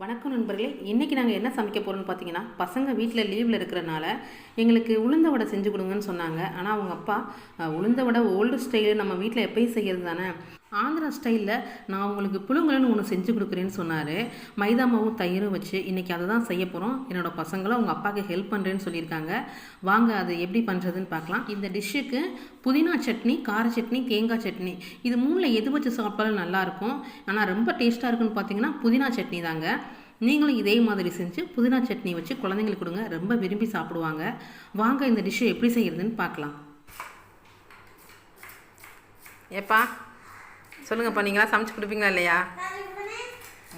வணக்கம் நண்பர்களே இன்றைக்கி நாங்கள் என்ன சமைக்க போகிறோம்னு பார்த்தீங்கன்னா பசங்க வீட்டில் லீவில் இருக்கிறனால எங்களுக்கு உளுந்த வடை செஞ்சு கொடுங்கன்னு சொன்னாங்க. ஆனால் அவங்க அப்பா உளுந்த வடை ஓல்டு ஸ்டைலு நம்ம வீட்டில் எப்பயும் செய்கிறது தானே? ஆந்திரா ஸ்டைலில் நான் உங்களுக்கு புழுங்கலன்னு ஒன்று செஞ்சு கொடுக்குறேன்னு சொன்னார். மைதா மாவும் தயிரும் வச்சு இன்றைக்கி அதை தான் செய்ய போகிறோம் என்னோடய பசங்களும் அவங்க அப்பாவுக்கு ஹெல்ப் பண்ணுறேன்னு சொல்லியிருக்காங்க. வாங்க அது எப்படி பண்ணுறதுன்னு பார்க்கலாம். இந்த டிஷ்ஷுக்கு புதினா சட்னி கார சட்னி தேங்காய் சட்னி. இது மூணில் எது வச்சு சாப்பிட்டாலும் நல்லாயிருக்கும் ஆனால் ரொம்ப டேஸ்ட்டாக இருக்குன்னு பார்த்தீங்கன்னா புதினா சட்னி தாங்க. நீங்களும் இதே மாதிரி செஞ்சு புதினா சட்னி வச்சு குழந்தைங்களுக்கு கொடுங்க. ரொம்ப விரும்பி சாப்பிடுவாங்க. வாங்க இந்த டிஷ்ஷை எப்படி செய்கிறதுன்னு பார்க்கலாம். ஏப்பா சொல்லுங்கப்பா நீங்களாம் சமைச்சு கொடுப்பீங்களா இல்லையா?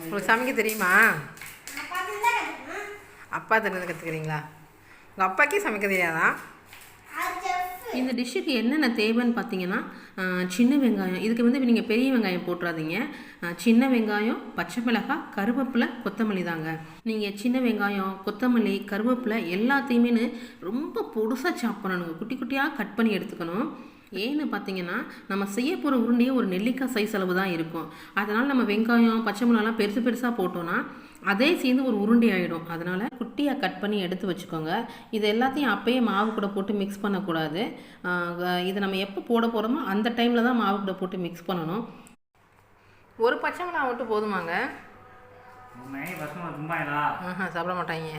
உங்களுக்கு சமைக்க தெரியுமா? அப்பா தெரிஞ்சது கற்றுக்கிறீங்களா உங்கள் அப்பாக்கே சமைக்க தெரியாதா? இந்த டிஷ்ஷுக்கு என்னென்ன தேவைன்னு பார்த்தீங்கன்னா சின்ன வெங்காயம். இதுக்கு வந்து நீங்கள் பெரிய வெங்காயம் போட்டுறாதீங்க. சின்ன வெங்காயம் பச்சை மிளகாய் கருவேப்பிலை கொத்தமல்லி தாங்க. நீங்கள் சின்ன வெங்காயம் கொத்தமல்லி கருவேப்பிலை எல்லாத்தையுமே ரொம்ப பொடுசாக சாப் பண்ணணுங்க குட்டி குட்டியாக கட் பண்ணி எடுத்துக்கணும். ஏன்னு பார்த்தீங்கன்னா நம்ம செய்ய போகிற உருண்டையே ஒரு நெல்லிக்காய் சைஸ் அளவு தான் இருக்கும். அதனால் நம்ம வெங்காயம் பச்சை மிளகாலாம் பெருசு பெருசாக போட்டோன்னா அதே சேர்ந்து ஒரு உருண்டை ஆகிடும் அதனால் குட்டியாக கட் பண்ணி எடுத்து வச்சுக்கோங்க. இது எல்லாத்தையும் அப்போயே மாவு கூட போட்டு மிக்ஸ் பண்ணக்கூடாது. இதை நம்ம எப்போ போட போகிறோமோ அந்த டைமில் தான் மாவு கூட போட்டு மிக்ஸ் பண்ணணும். ஒரு பச்சை மிளகா மட்டும் போதுமாங்க. சாப்பிட மாட்டாங்க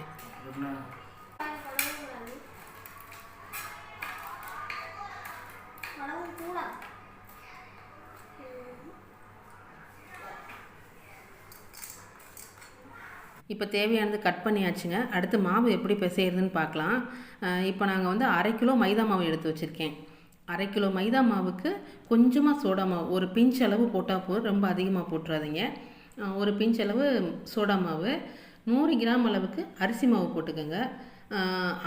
இப்போ தேவையானது கட் பண்ணியாச்சுங்க. அடுத்து மாவு எப்படி பிசையிறதுன்னு பார்க்கலாம். இப்போ நாங்கள் வந்து அரை கிலோ மைதா மாவு எடுத்து வச்சுருக்கேன். அரை கிலோ மைதா மாவுக்கு கொஞ்சமாக சோடா மாவு ஒரு பிஞ்ச் அளவு போட்டால் போதும் ரொம்ப அதிகமாக போட்டுறாதீங்க. ஒரு பிஞ்ச் அளவு சோடா மாவு நூறு கிராம் அளவுக்கு அரிசி மாவு போட்டுக்கோங்க.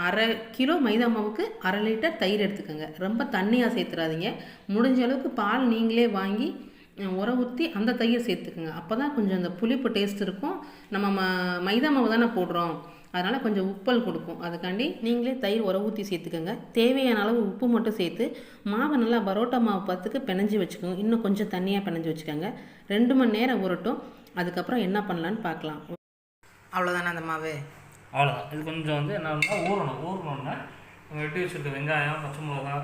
அரை கிலோ மைதா மாவுக்கு அரை லிட்டர் தயிர் எடுத்துக்கோங்க. ரொம்ப தண்ணியாக சேர்த்துறாதீங்க. முடிஞ்ச அளவுக்கு பால் நீங்களே வாங்கி அஹ் உர ஊற்றி அந்த தயிர் சேர்த்துக்குங்க. அப்போ தான் கொஞ்சம் அந்த புளிப்பு டேஸ்ட் இருக்கும். நம்ம ம மைதா மாவு தானே போடுறோம். அதனால் கொஞ்சம் உப்பல் கொடுக்கும். அதுக்காண்டி நீங்களே தயிர் உர ஊற்றி சேர்த்துக்கோங்க. தேவையான அளவு உப்பு மட்டும் சேர்த்து மாவை நல்லா பரோட்டா மாவு பார்த்துக்கு பிணைஞ்சு வச்சுக்கோங்க. இன்னும் கொஞ்சம் தண்ணியாக பிணைஞ்சு வச்சுக்கோங்க. ரெண்டு மணி நேரம் உரட்டும் அதுக்கப்புறம் என்ன பண்ணலான்னு பார்க்கலாம். அவ்வளோதானே அந்த மாவு? அவ்வளோதான் இது கொஞ்சம் வந்து என்ன ஊறணும். ஊறணுன்னா நம்ம வெட்டி வச்சுருக்க வெங்காயம் பச்சை மிளகா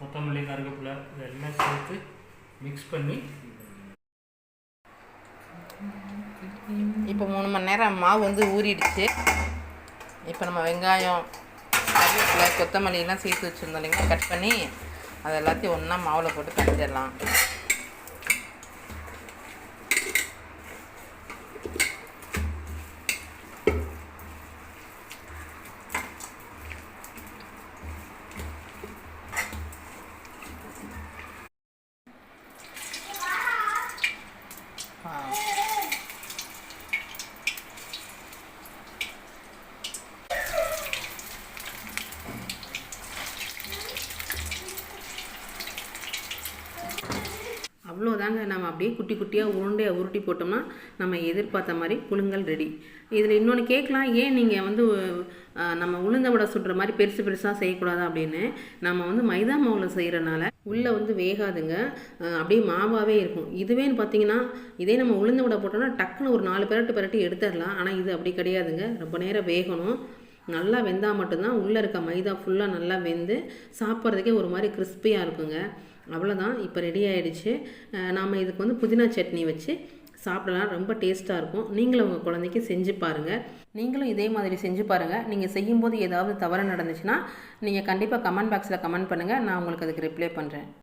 கொத்தமல்லி கருவேப்பிலை இதெல்லாம் சேர்த்து மிக்ஸ் பண்ணி. இப்போ மூணு மணி நேரம் மாவு வந்து ஊறிடுச்சு. இப்போ நம்ம வெங்காயம் கருவேப்பிலை கொத்தமல்லி எல்லாம் சேர்த்து வச்சுருந்தோம் இல்லைங்களா? கட் பண்ணி அது எல்லாத்தையும் ஒன்றா மாவில் போட்டு கட்டிடலாம் அவ்வளோதாங்க. நம்ம அப்படியே குட்டி குட்டியாக உருண்டையாக உருட்டி போட்டோம்னா நம்ம எதிர்பார்த்த மாதிரி புழுங்கல் ரெடி. இதில் இன்னொன்று கேட்கலாம் ஏன் நீங்கள் வந்து நம்ம உளுந்த வடை சுடுற மாதிரி பெருசு பெருசாக செய்யக்கூடாது அப்படின்னு? நம்ம வந்து மைதா மாவில் செய்கிறனால உள்ளே வந்து வேகாதுங்க. அப்படியே மாவாகவே இருக்கும். இதுவேன்னு பார்த்தீங்கன்னா இதே நம்ம உளுந்த வடை போட்டோம்னா டக்குன்னு ஒரு நாலு பெரட்டு பெரட்டி எடுத்துடலாம். ஆனால் இது அப்படி கிடையாதுங்க. ரொம்ப நேரம் வேகணும். நல்லா வெந்தால் மட்டும்தான் உள்ளே இருக்க மைதா ஃபுல்லாக நல்லா வெந்து சாப்பிட்றதுக்கே ஒரு மாதிரி கிறிஸ்பியாக இருக்குங்க. அவ்வளோதான் இப்போ ரெடி ஆகிடுச்சு நாம் இதுக்கு வந்து புதினா சட்னி வச்சு சாப்பிடலாம். ரொம்ப டேஸ்ட்டாக இருக்கும். நீங்களும் உங்கள் குழந்தைக்கு செஞ்சு பாருங்கள் நீங்களும் இதே மாதிரி செஞ்சு பாருங்கள் நீங்கள் செய்யும்போது ஏதாவது தவறு நடந்துச்சுன்னா நீங்கள் கண்டிப்பாக கமெண்ட் பாக்ஸில் கமெண்ட் பண்ணுங்கள் நான் உங்களுக்கு அதுக்கு ரிப்ளை பண்ணுறேன்